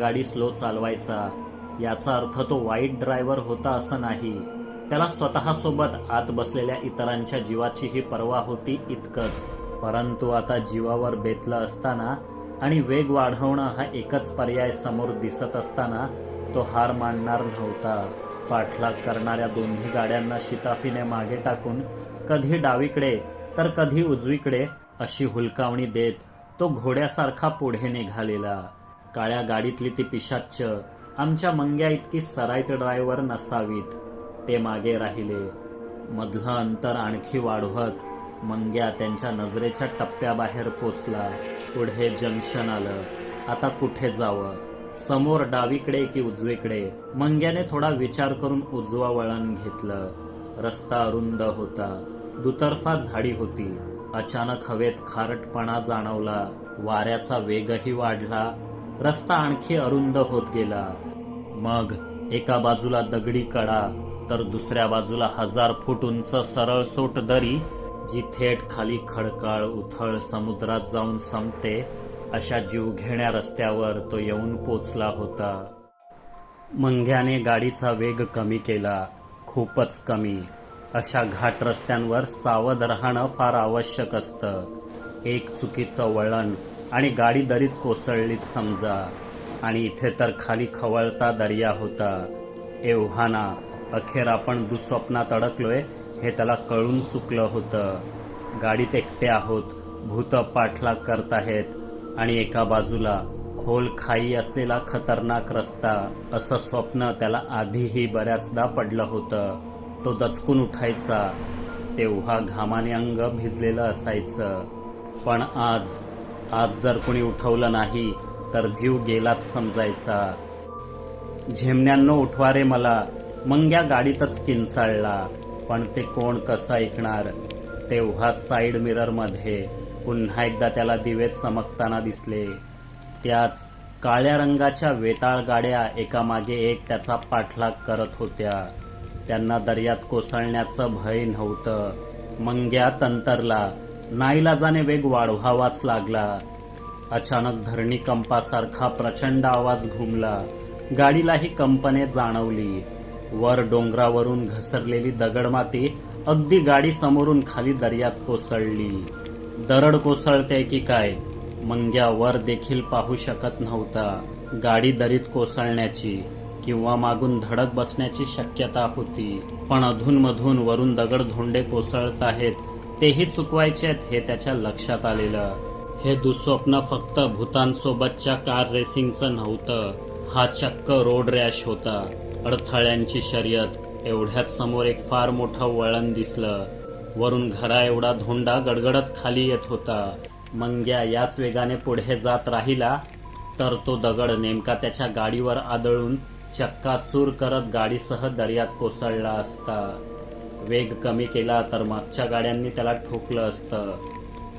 गाडी स्लो चालवायचा. याचा अर्थ तो वाईट ड्रायव्हर होता असं नाही. त्याला स्वतःसोबत आत बसलेल्या इतरांच्या जीवाचीही पर्वा होती इतकंच. परंतु आता जीवावर बेतलं असताना आणि वेग वाढवणं हा एकच पर्याय समोर दिसत असताना तो हार मानणार नव्हता. पाठलाग करणाऱ्या दोन्ही गाड्यांना शिताफीने मागे टाकून कधी डावीकडे तर कधी उजवीकडे अशी हुलकावणी देत तो घोड्यासारखा पुढे निघालेला. काळ्या गाडीतली ती पिशाच्च आमच्या मंग्या इतकी सराईत ड्रायव्हर नसावीत. ते मागे राहिले. मधलं अंतर आणखी वाढवत मंग्या त्यांच्या नजरेच्या टप्प्याबाहेर पोचला. पुढे जंक्शन आलं. आता कुठे जावं? समोर डावीकडे की उजवीकडे? मंग्याने थोडा विचार करून उजवा वळण घेतलं. रस्ता अरुंद होता. दुतर्फा झाडी होती. अचानक हवेत खारटपणा जाणवला. वाऱ्याचा वेगही वाढला. रस्ता आणखी अरुंद होत गेला. मग एका बाजूला दगडी कडा तर दुसऱ्या बाजूला हजार फूट उंच सरळ सोट दरी जी थेट खाली खडकाळ उथळ समुद्रात जाऊन संपते अशा जीवघेण्या रस्त्यावर तो येऊन पोचला होता. मंग्याने गाडीचा वेग कमी केला खूपच कमी. अशा घाट रस्त्यांवर सावध राहणं फार आवश्यक असतं. एक चुकीचं वळण आणि गाडी दरीत कोसळलीत समजा. आणि इथे तर खाली खवळता दर्या होता. एव्हाना अखेर आपण दुःस्वप्नात अडकलोय हे त्याला कळून चुकलं होतं. गाडीत एकटे आहोत भूत पाठलाग करताहेत आणि एका बाजूला खोल खाई असलेला खतरनाक रस्ता. असं स्वप्न त्याला आधीही बऱ्याचदा पडलं होतं. तो दचकून उठायचा. तेव्हा घामाने अंग भिजलेलं असायचं. पण आज आज जर कोणी उठवलं नाही तर जीव गेलाच समजायचा. झेमण्यांनो उठवा रे मला मंग्या गाडीतच किंचाळला पण ते कोण कसं ऐकणार? तेव्हाच साईड मिररमध्ये पुन्हा एकदा त्याला दिवेत चमकताना दिसले. त्याच काळ्या रंगाच्या वेताळ गाड्या एकामागे एक त्याचा पाठलाग करत होत्या. त्यांना दर्यात कोसळण्याचं भय नव्हतं. मंग्या तंतरला नाईलाजाने वेग वाढवावाच लागला. अचानक धरणी कंपासारखा प्रचंड आवाज घुमला. गाडीलाही कंपने जाणवली. वर डोंगरावरून घसरलेली दगडमाती अगदी गाडी समोरून खाली दर्यात कोसळली. दरड कोसळते की काय? मंग्या वर देखील पाहू शकत नव्हता. गाडी दरीत कोसळण्याची किंवा मागून धडक बसण्याची शक्यता होती. पण अधूनमधून वरून दगड धोंडे कोसळत आहेत तेही चुकवायचे आहेत हे त्याच्या लक्षात आलेलं. हे दुःस्वप्न फक्त भूतांसोबतच्या कार रेसिंगचं नव्हतं. हा चक्क रोड रॅश होता. अडथळ्यांची शर्यत एवढ्यात समोर एक फार मोठं वळण दिसलं. वरून घरा एवढा धोंडा गडगडत खाली येत होता. मंग्या याच वेगाने पुढे जात राहिला तर तो दगड नेमका त्याच्या गाडीवर आदळून चक्काचूर करत गाडीसह दर्यात कोसळला असता. वेग कमी केला तर मागच्या गाड्यांनी त्याला ठोकलं असतं.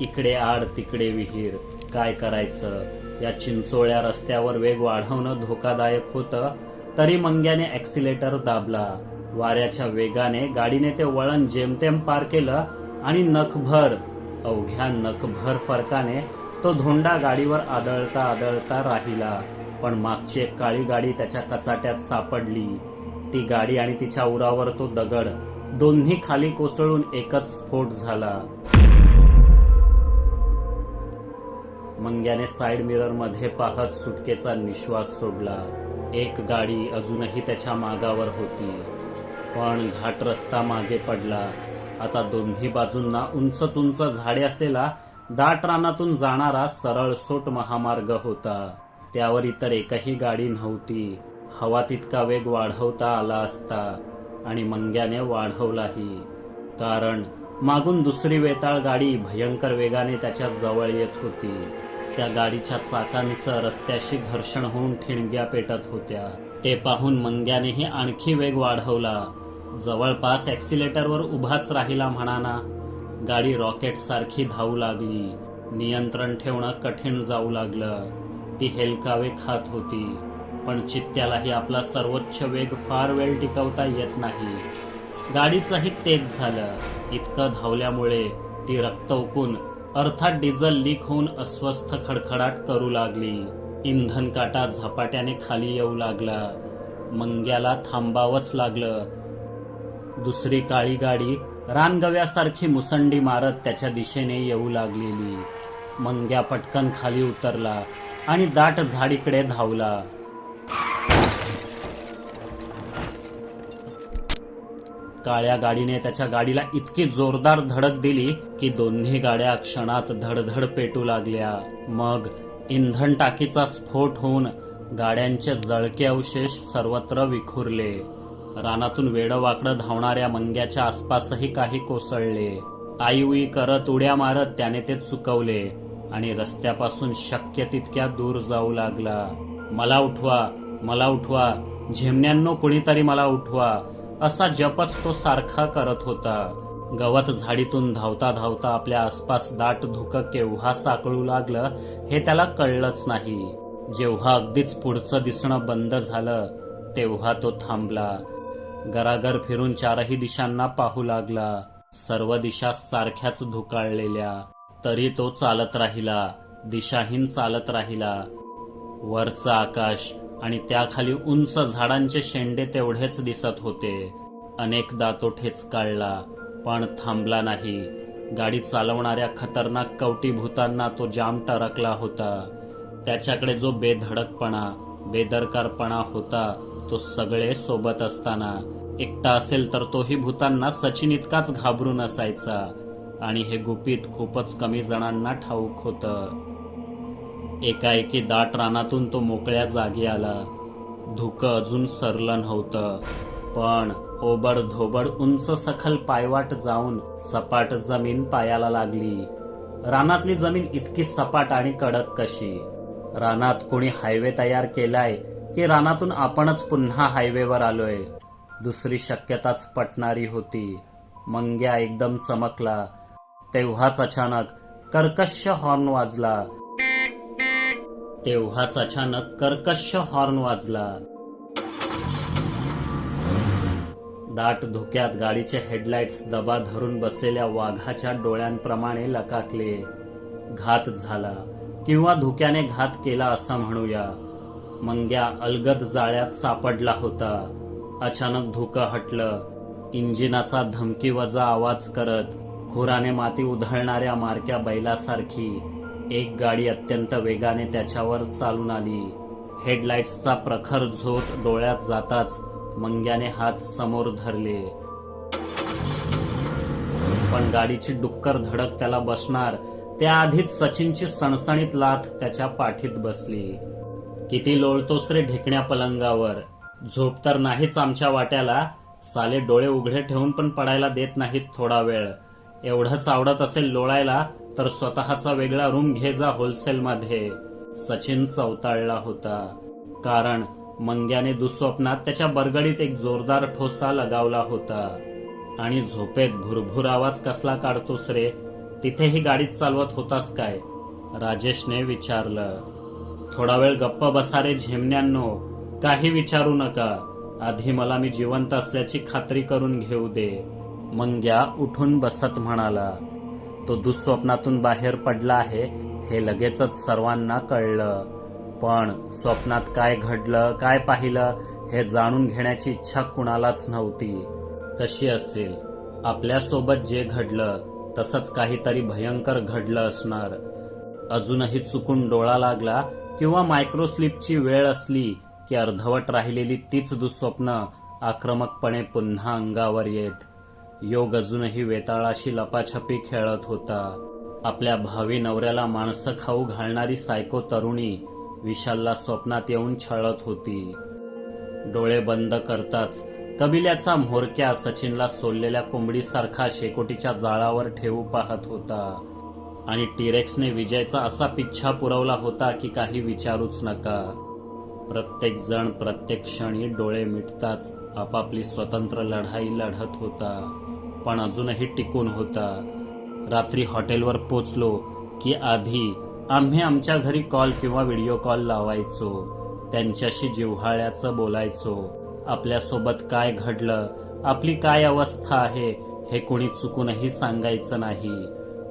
इकडे आड तिकडे विहीर. काय करायचं? या चिंचोळ्या रस्त्यावर वेग वाढवणं धोकादायक होतं तरी मंग्याने ॲक्सिलेटर दाबला. वाऱ्याच्या वेगाने गाडीने ते वळण जेमतेम पार केलं आणि नखभर अवघ्या नखभर फरकाने तो धोंडा गाडीवर आदळता आदळता राहिला. पण मागची एक काळी गाडी त्याच्या कचाट्यात सापडली. ती गाडी आणि तिच्या उरावर तो दगड दोन्ही खाली कोसळून एकच स्फोट झाला. मंग्याने साइड मिररमध्ये पाहत सुटकेचा निश्वास सोडला. एक गाडी अजूनही त्याच्या मागावर होती. पण घाट रस्ता मागे पडला. आता दोन्ही बाजूंना उंचच उंच झाडे असलेला दाट रानातून जाणारा सरळ सोट महामार्ग होता. त्यावर इतर एकही गाडी नव्हती. हवा तितका वेग वाढवता आला असता. आणि मंग्याने वाढवलाही. कारण मागून दुसरी वेताळ गाडी भयंकर वेगाने त्याच्याजवळ येत होती. त्या गाडीच्या चाकांचं रस्त्याशी घर्षण होऊन ठिणग्या पेटत होत्या. ते पाहून मंग्यानेही आणखी वेग वाढवला. जवळपास ॲक्सिलेटरवर उभाच राहिला म्हणाना गाडी रॉकेट सारखी धावू लागली. नियंत्रण ठेवणं कठीण जाऊ लागलं. ती हेलकावे खात होती. पण चित्त्यालाही आपला सर्वोच्च वेग फार वेळ टिकवता येत नाही. गाडीचंही तेच झालं. इतकं धावल्यामुळे ती रक्त उकून अर्थात डिझेल लीक होऊन अस्वस्थ खडखडाट करू लागली. इंधन काटा झपाट्याने खाली येऊ लागला. मंग्याला थांबावंच लागलं. दुसरी काळी गाडी रानगव्यासारखी मुसंडी मारत त्याच्या दिशेने येऊ लागलेली. मंग्या पटकन खाली उतरला आणि दाट झाडीकडे धावला. काळ्या गाडीने त्याच्या गाडीला इतकी जोरदार धडक दिली की दोन्ही गाड्या क्षणात धडधड पेटू लागल्या. मग इंधन टाकीचा स्फोट होऊन गाड्यांचे जळके अवशेष सर्वत्र विखुरले. रानातून वेडवाकडं धावणाऱ्या मंग्याच्या आसपासही काही कोसळले. आई उई करत उड्या मारत त्याने ते चुकवले आणि रस्त्यापासून शक्य तितक्या दूर जाऊ लागला. मला उठवा मला उठवा झेमण्यांनो कुणीतरी मला उठवा असा जपच तो सारखा करत होता. गवत झाडीतून धावता धावता आपल्या आसपास दाट धुकं केव्हा साकळू लागलं हे त्याला कळलंच नाही. जेव्हा अगदीच पुढचं दिसणं बंद झालं तेव्हा तो थांबला. गरागर फिरून चारही दिशांना पाहू लागला. सर्व दिशा सारख्याच धुकाळलेल्या. तरी तो चालत राहिला दिशाहीन चालत राहिला. वरचं आकाश आणि त्याखाली उंच झाडांचे शेंडे तेवढेच दिसत होते. अनेकदा तो ठेच काढला पण थांबला नाही. गाडी चालवणाऱ्या खतरनाक कवटी भूतांना तो जाम टरकला होता. त्याच्याकडे जो बेधडकपणा बेदरकारपणा होता तो सगळे सोबत असताना. एकटा असेल तर तोही भूतांना सचिन इतकाच घाबरून असायचा. आणि हे गुपित खूपच कमी जणांना ठाऊक होतं. एकाएकी दाट रानातून तो मोकळ्या जागी आला. धुकं अजून सरलं नव्हतं. पण ओबड धोबड उंच सखल पायवाट जाऊन सपाट जमीन पायाला लागली. रानातली जमीन इतकी सपाट आणि कडक कशी? रानात कोणी हायवे तयार केलाय की रानातून आपणच पुन्हा हायवेवर आलोय? दुसरी शक्यताच पटणारी होती. मंग्या एकदम चमकला. तेव्हाच अचानक कर्कश हॉर्न वाजला. तेव्हाच अचानक कर्कश हॉर्न वाजला. दाट धुक्यात गाडीचे हेडलाइट्स दबा धरून बसलेल्या वाघाच्या डोळ्यांप्रमाणे लकाकले. घात झाला. किंवा धुक्याने घात केला असं म्हणूया. मंग्या अलगद जाळ्यात सापडला होता. अचानक धुकं हटलं. इंजिनाचा धमकी वजा आवाज करत खुराने माती उधळणाऱ्या मारक्या बैलासारखी एक गाडी अत्यंत वेगाने त्याच्यावर चालून आली. हेडलाइट्सचा प्रखर झोत डोळ्यात जाताच मंग्याने हात समोर धरले. पण गाडीची डुक्कर धडक त्याला बसणार त्याआधीच सचिनची सणसणीत लाथ त्याच्या पाठीत बसली. किती लोळतोस रे ढेकण्या पलंगावर. झोप तर नाहीच आमच्या वाट्याला साले डोळे उघडे ठेवून पण पडायला देत नाहीत थोडा वेळ. एवढंच आवडत असेल लोळायला तर स्वतःचा वेगळा रूम घे जा होलसेलमध्ये सचिन चवताळला होता. कारण मंग्याने दुःस्वप्नात त्याच्या बरगडीत एक जोरदार ठोसा लगावला होता. आणि झोपेत भुरभुर आवाज कसला काढतोस रे? तिथेही गाडीत चालवत होतास काय? राजेशने विचारलं. थोडा वेळ गप्प बसा रे झेमण्यांनो. काही विचारू नका. आधी मला मी जिवंत असल्याची खात्री करून घेऊ दे. मंग्या उठून बसत म्हणाला. तो दुःस्वप्नातून बाहेर पडला आहे हे लगेचच सर्वांना कळलं. पण स्वप्नात काय घडलं काय पाहिलं हे जाणून घेण्याची इच्छा कुणालाच नव्हती. कशी असेल? आपल्यासोबत जे घडलं तसंच काहीतरी भयंकर घडलं असणार. अजूनही चुकून डोळा लागला किंवा मायक्रोस्लिपची वेळ असली की अर्धवट राहिलेली तीच दुःस्वप्न आक्रमकपणे पुन्हा अंगावर येत. योग अजूनही वेताळाशी लपाछपी खेळत होता. आपल्या भावी नवऱ्याला माणसं खाऊ घालणारी सायको तरुणी विशालला स्वप्नात येऊन छळत होती. डोळे बंद करताच कबिल्याचा म्होरक्या सचिनला सोललेल्या कोंबडीसारखा शेकोटीच्या जाळावर ठेवू पाहत होता. आणि टिरेक्सने विजयचा असा पिच्छा पुरवला होता की काही विचारूच नका. प्रत्येक जण प्रत्येक क्षणी डोळे मिटताच आपापली स्वतंत्र लढाई लढत होता. पण अजूनही टिकून होता. रात्री हॉटेलवर पोचलो की आधी आम्ही आमच्या घरी कॉल किंवा व्हिडिओ कॉल लावायचो. त्यांच्याशी जिव्हाळ्याचं बोलायचो. आपल्यासोबत काय घडलं आपली काय अवस्था आहे हे कोणी चुकूनही सांगायचं नाही.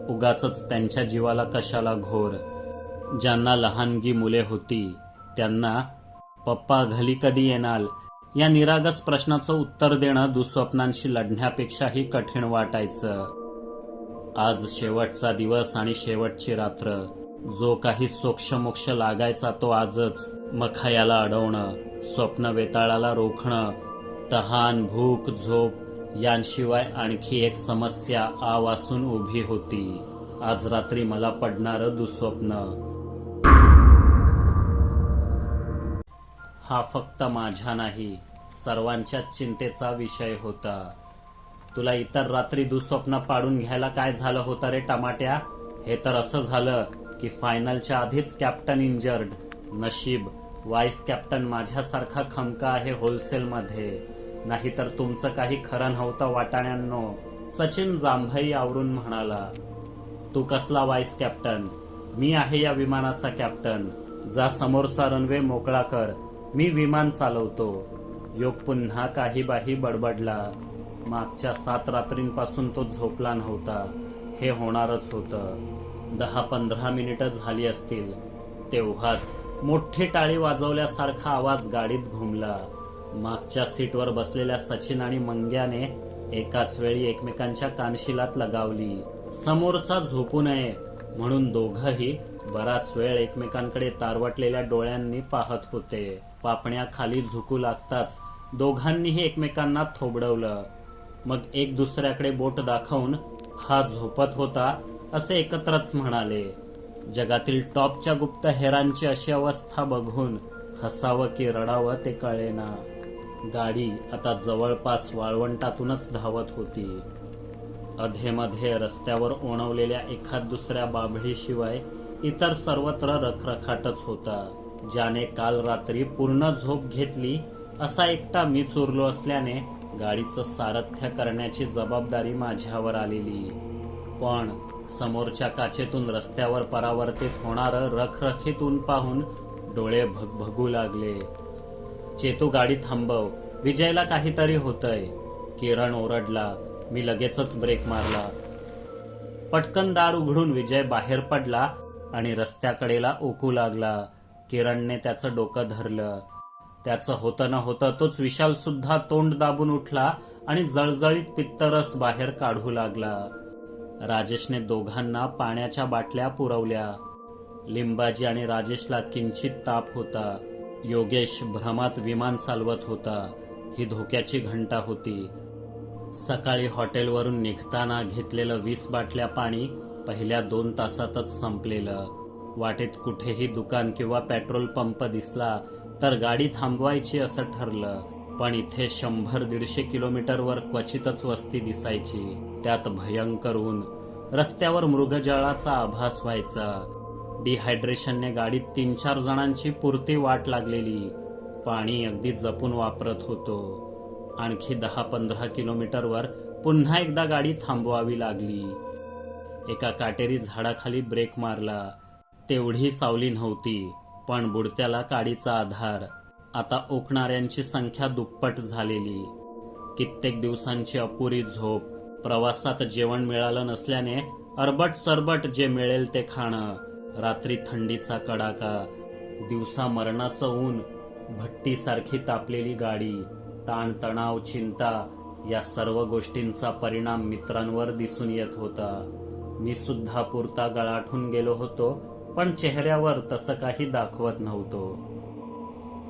उगाच त्यांच्या जीवाला कशाला घोर. ज्यांना लहानगी मुले होती त्यांना पप्पा घरी कधी येणार? या निरागस प्रश्नाचं उत्तर देणं दुःस्वप्नांशी लढण्यापेक्षाही कठीण वाटायचं. आज शेवटचा दिवस आणि शेवटची रात्र. जो काही सोक्षमोक्ष लागायचा तो आजच. मखायाला अडवणं स्वप्न वेताळाला रोखणं तहान भूक झोप यांशिवाय आणखी एक समस्या आ वासून उभी होती. आज रात्री मला पडणारं दुःस्वप्न. हा फक्त माझ्या नाही सर्वांच्याच चिंतेचा विषय होता. तुला इतर रात्री दुःस्वप्न पाडून घ्यायला काय झालं होतं रे टमाट्या? हे तर असं झालं की फायनलच्या आधीच कॅप्टन इंजर्ड नशीब वाईस कॅप्टन माझ्यासारखा खमका आहे होलसेलमध्ये. नाहीतर तुमचं काही खरं नव्हतं वाटाण्यांनो सचिन जांभई आवरून म्हणाला तू कसला वाईस कॅप्टन? मी आहे या विमानाचा कॅप्टन. जा समोरचा रनवे मोकळा कर. मी विमान चालवतो. योग पुन्हा काही बाही बडबडला. मागच्या सात रात्रींपासून तो झोपला नव्हता. हे होणारच होतं. दहा पंधरा मिनिटं झाली असतील. तेव्हाच मोठी टाळी वाजवल्यासारखा आवाज गाडीत घुमला. मागच्या सीटवर बसलेल्या सचिन आणि मंग्याने एकाच वेळी एकमेकांच्या कानशिलात लगावली. समोरचा झोपू नये म्हणून दोघंही बराच वेळ एकमेकांकडे तारवटलेल्या डोळ्यांनी पाहत होते. पापण्या खाली झुकू लागताच दोघांनीही एकमेकांना थोबडवलं. मग एक दुसऱ्याकडे बोट दाखवून हा झोपत होता असे एकत्रच म्हणाले. जगातील टॉपच्या गुप्तहेरांची अशी अवस्था बघून हसावं की रडावं ते कळेना. गाडी आता जवळपास वाळवंटातूनच धावत होती. अधेमध्ये रस्त्यावर ओणवलेल्या एखाद दुसऱ्या बाभळीशिवाय इतर सर्वत्र रखरखाटच होता. ज्याने काल रात्री पूर्ण झोप घेतली असा एकटा मी चुरलो असल्याने गाडीचं सारथ्य करण्याची जबाबदारी माझ्यावर आलेली. पण समोरच्या काचेतून रस्त्यावर परावर्तित होणारं रखरखीत ऊन पाहून डोळे भगभगू लागले. चेतू गाडी थांबव विजयला काहीतरी होतंय. किरण ओरडला मी लगेचच ब्रेक मारला. पटकन दार उघडून विजय बाहेर पडला आणि रस्त्याकडेला ओकू लागला. किरणने त्याचं डोकं धरलं. त्याचं होतं न होतं तोच विशाल सुद्धा तोंड दाबून उठला आणि जळजळीत पित्तरस बाहेर काढू लागला. राजेशने दोघांना पाण्याच्या बाटल्या पुरवल्या. लिंबाजी आणि राजेशला किंचित ताप होता. योगेश भ्रमात विमान चालवत होता. ही धोक्याची घंटा होती. सकाळी हॉटेलवरून निघताना घेतलेलं वीस बाटल्या पाणी पहिल्या दोन तासातच संपलेलं. वाटेत कुठेही दुकान किंवा पेट्रोल पंप दिसला तर गाडी थांबवायची असं ठरलं. पण इथे शंभर दीडशे किलोमीटरवर क्वचितच वस्ती दिसायची. त्यात भयंकर ऊन. रस्त्यावर मृगजळाचा आभास व्हायचा. डिहायड्रेशनने गाडीत तीन चार जणांची पुरती वाट लागलेली. पाणी अगदी जपून वापरत होतो. आणखी दहा पंधरा किलोमीटरवर पुन्हा एकदा गाडी थांबवावी लागली. एका काटेरी झाडाखाली ब्रेक मारला. तेवढी सावली नव्हती पण बुडत्याला काडीचा आधार. आता ओकणाऱ्यांची संख्या दुप्पट झालेली. कित्येक दिवसांची अपुरी झोप प्रवासात जेवण मिळालं नसल्याने अरबट सरबट जे मिळेल ते खाणं रात्री थंडीचा कडाका दिवसा मरणाचं ऊन भट्टीसारखी तापलेली गाडी ताणतणाव चिंता या सर्व गोष्टींचा परिणाम मित्रांवर दिसून येत होता. मी सुद्धा पुरता गळाठून गेलो होतो पण चेहऱ्यावर तसं काही दाखवत नव्हतो.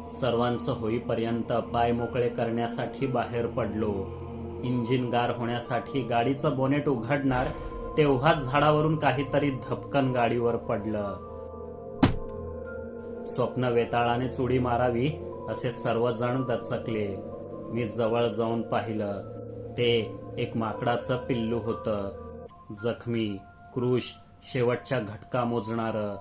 सर्वांचं होईपर्यंत पाय मोकळे करण्यासाठी बाहेर पडलो. इंजिन गार होण्यासाठी गाडीचं बोनेट उघडणार तेव्हाच झाडावरून काहीतरी धपकन गाडीवर पडलं. स्वप्न वेताळाने चुडी मारावी असे सर्वजण दचकले. मी जवळ जाऊन पाहिलं. ते एक माकडाचं पिल्लू होतं. जखमी क्रुश शेवटच्या घटका मोजणार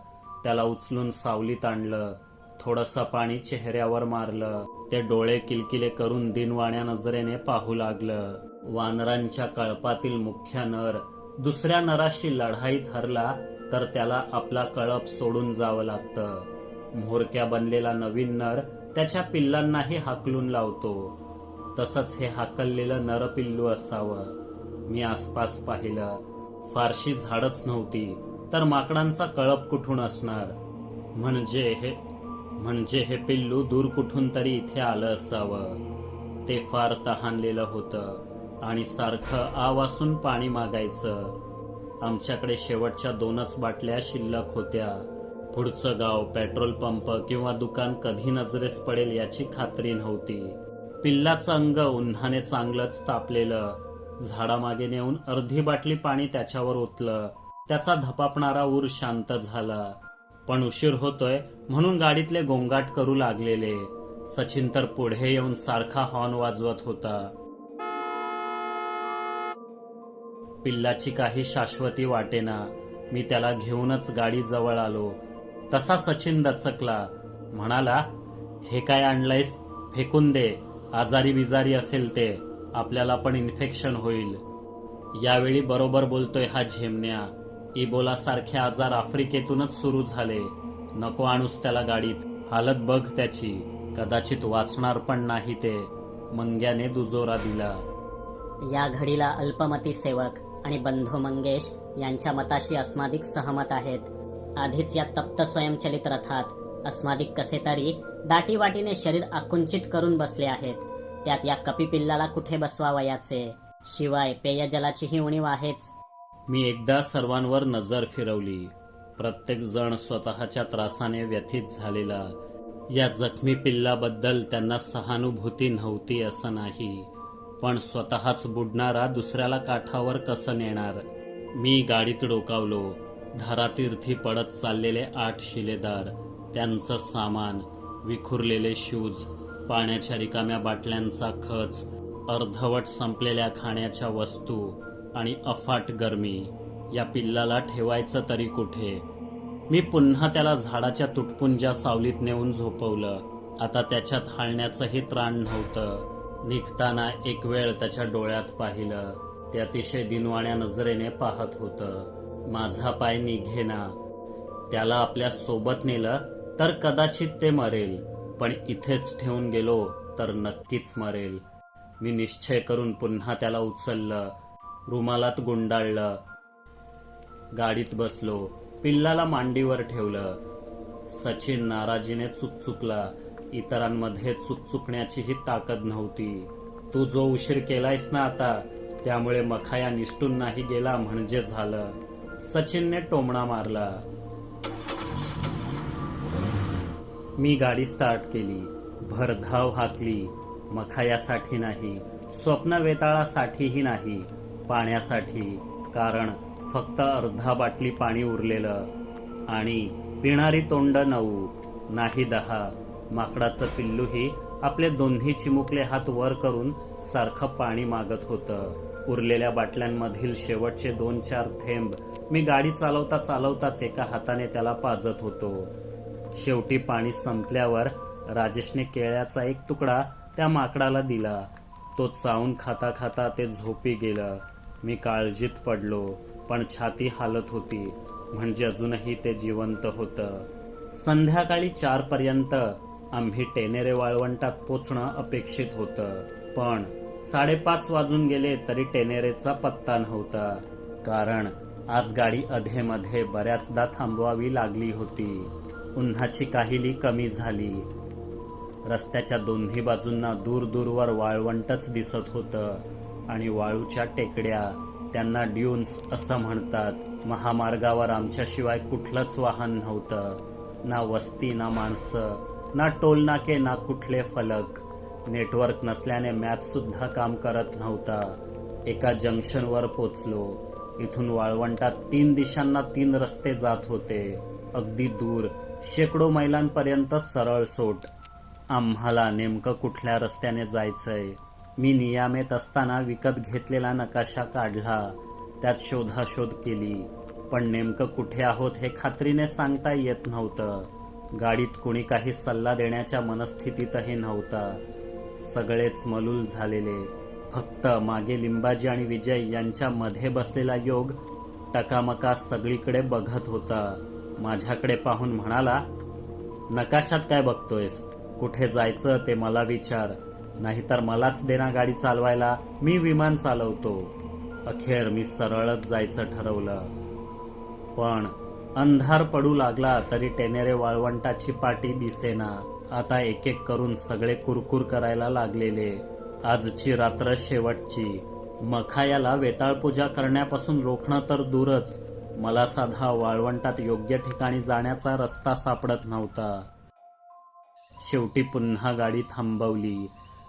त्याला उचलून सावलीत आणलं थोडंसं पाणी चेहऱ्यावर मारलं ते डोळे किलकिले करून दिनवाण्या नजरेने पाहू लागलं. वानरांच्या कळपातील मुख्य नर दुसऱ्या नराशी लढाईत हरला तर त्याला आपला कळप सोडून जावं लागतं. म्होरक्या बनलेला नवीन नर त्याच्या पिल्लांनाही हाकलून लावतो. तसंच हे हाकललेलं नरपिल्लू असावं. मी आसपास पाहिलं. फारशी झाडच नव्हती तर माकडांचा कळप कुठून असणार? म्हणजे हे म्हणजे हे पिल्लू दूर कुठून तरी इथे आलं असावं. ते फार तहानलेलं होतं आणि सारखं आवासून पाणी मागायचं. आमच्याकडे शेवटच्या दोनच बाटल्या शिल्लक होत्या. पुढचं गाव पेट्रोल पंप किंवा दुकान कधी नजरेस पडेल याची खात्री नव्हती. पिल्लाचं अंग उन्हाने चांगलंच तापलेलं झाडामागे नेऊन अर्धी बाटली पाणी त्याच्यावर ओतलं. त्याचा धपापणारा ऊर शांत झाला. पण उशीर होतोय म्हणून गाडीतले गोंगाट करू लागलेले. सचिन तर पुढे येऊन सारखा हॉर्न वाजवत होता. पिल्लाची काही शाश्वती वाटेना. मी त्याला घेऊनच गाडी जवळ आलो. तसा सचिन दचकला. म्हणाला हे काय आणलंयस? फेकून दे. आजारी बिजारी असेल ते. आपल्याला पण इन्फेक्शन होईल. यावेळी बरोबर बोलतोय हा झेमण्या इबोला सारखे आजार आफ्रिकेतूनच सुरू झाले. नको आणूस त्याला गाडीत. हालत बघ त्याची. कदाचित वाचणार पण नाही ते. मंग्याने दुजोरा दिला. या घडीला अल्पमती सेवक आणि बंधू मंगेश यांच्या मताशी अस्मादिक सहमत आहेत. आधीच या तप्त स्वयंचलित रथात अस्मादिक कसे तरी दाटीवाटीने शरीर आकुंचित करून बसले आहेत. त्यात या कपी पिल्लाला कुठे बसवावयाचे? शिवाय पेयजलाचीही उणीव आहेच. मी एकदा सर्वांवर नजर फिरवली. प्रत्येक जण स्वतःच्या त्रासाने व्यथित झालेला. या जखमी पिल्लाबद्दल त्यांना सहानुभूती नव्हती असं नाही. पण स्वतःच बुडणारा दुसऱ्याला काठावर कसं नेणार? मी गाडीत डोकावलो. धारातीर्थी पडत चाललेले आठ शिलेदार त्यांचं सामान विखुरलेले शूज पाण्याच्या रिकाम्या बाटल्यांचा खच अर्धवट संपलेल्या खाण्याच्या वस्तू आणि अफाट गरमी या पिल्लाला ठेवायचं तरी कुठे? मी पुन्हा त्याला झाडाच्या तुटपुंज्या सावलीत नेऊन झोपवलं. आता त्याच्यात हालण्याचंही त्राण नव्हतं. निघताना एक वेळ त्याच्या डोळ्यात पाहिलं. ते अतिशय दिनवाण्या नजरेने पाहत होतं. माझा पाय निघेना. त्याला आपल्यासोबत नेलं तर कदाचित ते मरेल. पण इथेच ठेवून गेलो तर नक्कीच मरेल. मी निश्चय करून पुन्हा त्याला उचललं रुमालात गुंडाळलं गाडीत बसलो पिल्लाला मांडीवर ठेवलं. सचिन नाराजीने चुकचुकला इतरांमध्ये चुकचुकण्याचीही ताकद नव्हती. तू जो उशीर केलायस ना आता त्यामुळे मखाया निष्ठून नाही गेला म्हणजे झालं. सचिनने टोमणा मारला. मी गाडी स्टार्ट केली. भरधाव हाकली. मखायासाठी नाही स्वप्न वेताळासाठीही नाही पाण्यासाठी. कारण फक्त अर्धा बाटली पाणी उरलेलं आणि पिणारी तोंड नऊ नाही दहा. माकडाचं पिल्लूही आपले दोन्ही चिमुकले हात वर करून सारखं पाणी मागत होतं. उरलेल्या बाटल्यांमधील शेवटचे दोन चार थेंब मी गाडी चालवता चालवताच एका हाताने त्याला पाजत होतो. शेवटी पाणी संपल्यावर राजेशने केळ्याचा एक तुकडा त्या माकडाला दिला. तो चावून खाता खाता ते झोपी गेलं. मी काळजीत पडलो पण छाती हालत होती. म्हणजे अजूनही ते जिवंत होतं. संध्याकाळी चार पर्यंत आम्ही टेनेरे वाळवंटात पोचणं अपेक्षित होतं. पण साडेपाच वाजून गेले तरी टेनेरेचा पत्ता नव्हता. कारण आज गाडी अधेमध्ये बऱ्याचदा थांबवावी लागली होती. उन्हाची काहिली कमी झाली. रस्त्याच्या दोन्ही बाजूंना दूर दूरवर वाळवंटच दिसत होतं आणि वाळूच्या टेकड्या त्यांना ड्यून्स असं म्हणतात. महामार्गावर आमच्याशिवाय कुठलंच वाहन नव्हतं. ना वस्ती ना माणसं ना टोलनाके ना कुठले फलक. नेटवर्क नसल्याने मॅपसुद्धा काम करत नव्हता. एका जंक्शनवर पोचलो. इथून वाळवंटात तीन दिशांना तीन रस्ते जात होते. अगदी दूर शेकडो मैलांपर्यंत सरळ सोट. आम्हाला नेमकं कुठल्या रस्त्याने जायचंय? मी नियामेत असताना विकत घेतलेला नकाशा काढला. त्यात शोधाशोध केली. पण नेमकं कुठे आहोत हे खात्रीने सांगता येत नव्हतं. गाडीत कुणी काही सल्ला देण्याच्या मनस्थितीतही नव्हता. सगळेच मलूल झालेले. फक्त मागे लिंबाजी आणि विजय यांच्या मध्ये बसलेला योग टकामका सगळीकडे बघत होता. माझ्याकडे पाहून म्हणाला नकाशात काय बघतोयस? कुठे जायचं ते मला विचार. नाहीतर मलाच देना गाडी चालवायला. मी विमान चालवतो. अखेर मी सरळच जायचं ठरवलं. पण अंधार पडू लागला तरी टेनेरे वाळवंटाची पाटी दिसेना. आता एक एक करून सगळे कुरकुर करायला लागलेले. आजची रात्र शेवटची. मखायाला वेताळ पूजा करण्यापासून रोखणं तर दूरच. मला साधा वाळवंटात योग्य ठिकाणी जाण्याचा रस्ता सापडत नव्हता. शेवटी पुन्हा गाडी थांबवली.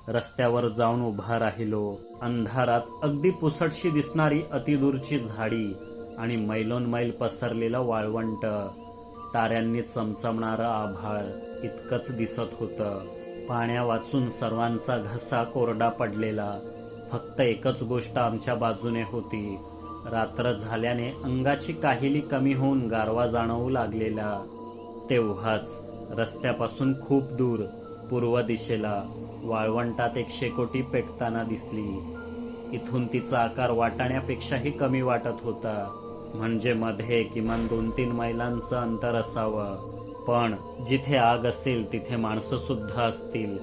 रस्त्यावर जाऊन उभा राहिलो. अंधारात अगदी पुसटशी दिसणारी अतिदूरची झाडी आणि मैलोन मैल पसरलेलं वाळवंट. ताऱ्यांनी चमचमणारं आभाळ इतकंच दिसत होतं. पाण्या वाचून सर्वांचा घसा कोरडा पडलेला. फक्त एकच गोष्ट आमच्या बाजूने होती. रात्र झाल्याने अंगाची काहिली कमी होऊन गारवा जाणवू लागलेला. तेव्हाच रस्त्यापासून खूप दूर पूर्व दिशेला वाळवंटात एक शेकोटी पेटताना दिसली. इथून तिचा आकार वाटाण्यापेक्षाही कमी वाटत होता. म्हणजे मध्ये किमान दोन तीन मैलांचं अंतर असावं. पण जिथे आग असेल तिथे माणसं सुद्धा असतील.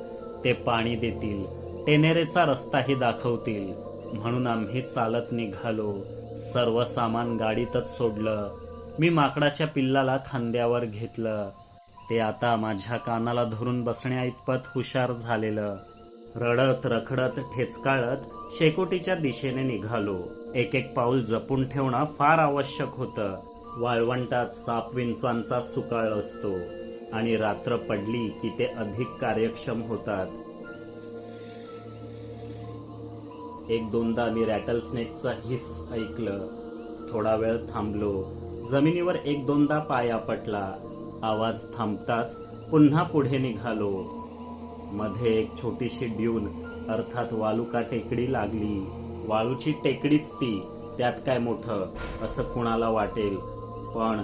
ते पाणी देतील. टेनेरेचा रस्ताही दाखवतील. म्हणून आम्ही चालत निघालो. सर्व सामान गाडीतच सोडलं. मी माकडाच्या पिल्लाला खांद्यावर घेतलं. ते आता माझ्या कानाला धरून बसण्या इतपत हुशार झालेलं. रडत रखडत ठेचकाळत शेकोटीच्या दिशेने निघालो. एक एक पाऊल जपून ठेवणं फार आवश्यक होतं. वाळवंटात साप विंचवांचा सुकाळ असतो. आणि रात्र पडली की ते अधिक कार्यक्षम होतात. एक दोनदा मी रॅटल स्नेकचा हिस ऐकलं. थोडा वेळ थांबलो. जमिनीवर एक दोनदा पाया पटला आवाज थांबताच पुन्हा पुढे निघालो. मध्ये एक छोटीशी ड्यून अर्थात वालुका टेकडी लागली. वाळूची टेकडीच ती त्यात काय मोठं असं कुणाला वाटेल. पण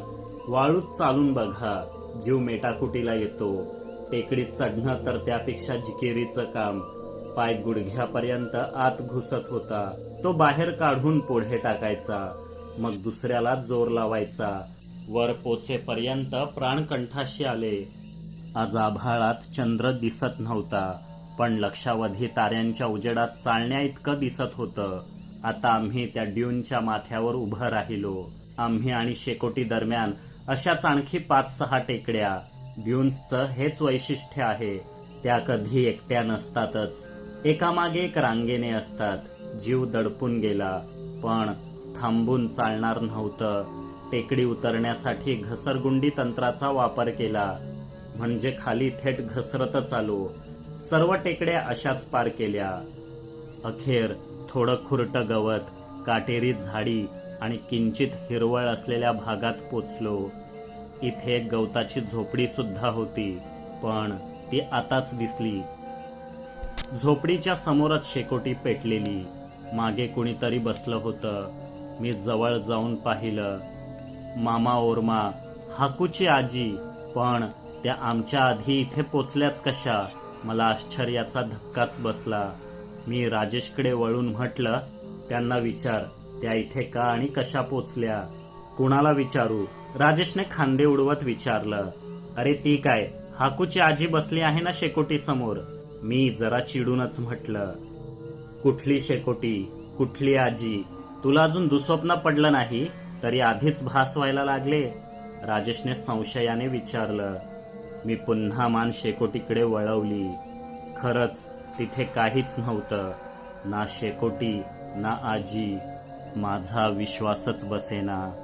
वाळूत चालून बघा जीव मेटाकुटीला येतो. टेकडीत चढणं तर त्यापेक्षा जिकिरीचं काम. पाय गुडघ्यापर्यंत आत घुसत होता. तो बाहेर काढून पुढे टाकायचा. मग दुसऱ्याला जोर लावायचा. वर पोचेपर्यंत प्राणकंठाशी आले. आज आभाळात चंद्र दिसत नव्हता पण लक्षावधी ताऱ्यांच्या उजेडात चालण्या इतकं दिसत होतं. आता आम्ही त्या ड्यूनच्या माथ्यावर उभं राहिलो. आम्ही आणि शेकोटी दरम्यान अशाच आणखी पाच सहा टेकड्या. ड्यून्सचं हेच वैशिष्ट्य आहे. त्या कधी एकट्या नसतातच. एकामागे एक रांगेने असतात. जीव दडपून गेला. पण थांबून चालणार नव्हतं. टेकडी उतरण्यासाठी घसरगुंडी तंत्राचा वापर केला. म्हणजे खाली थेट घसरतच आलो. सर्व टेकड्या अशाच पार केल्या. अखेर थोडं खुरटं गवत काटेरी झाडी आणि किंचित हिरवळ असलेल्या भागात पोचलो. इथे एक गवताची झोपडी सुद्धा होती. पण ती आताच दिसली. झोपडीच्या समोरच शेकोटी पेटलेली. मागे कुणीतरी बसलं होतं. मी जवळ जाऊन पाहिलं. मामा ओरमा हाकूची आजी पण त्या आमच्या आधी इथे पोचल्याच कशा? मला आश्चर्याचा धक्काच बसला. मी राजेशकडे वळून म्हटलं त्यांना विचार त्या इथे का आणि कशा पोचल्या? कुणाला विचारू? राजेशने खांदे उडवत विचारलं. अरे ती काय हाकूची आजी बसली आहे ना शेकोटी समोर मी जरा चिडूनच म्हटलं कुठली शेकोटी कुठली आजी? तुला अजून दुस्वप्न पडलं नाही? तरी आधीच भास व्हायला लागले. राजेशने संशयाने विचारलं मी पुन्हा मान शेकोटीकडे वळवली. खरंच तिथे काहीच नव्हतं. ना शेकोटी ना आजी. माझा विश्वासच बसेना.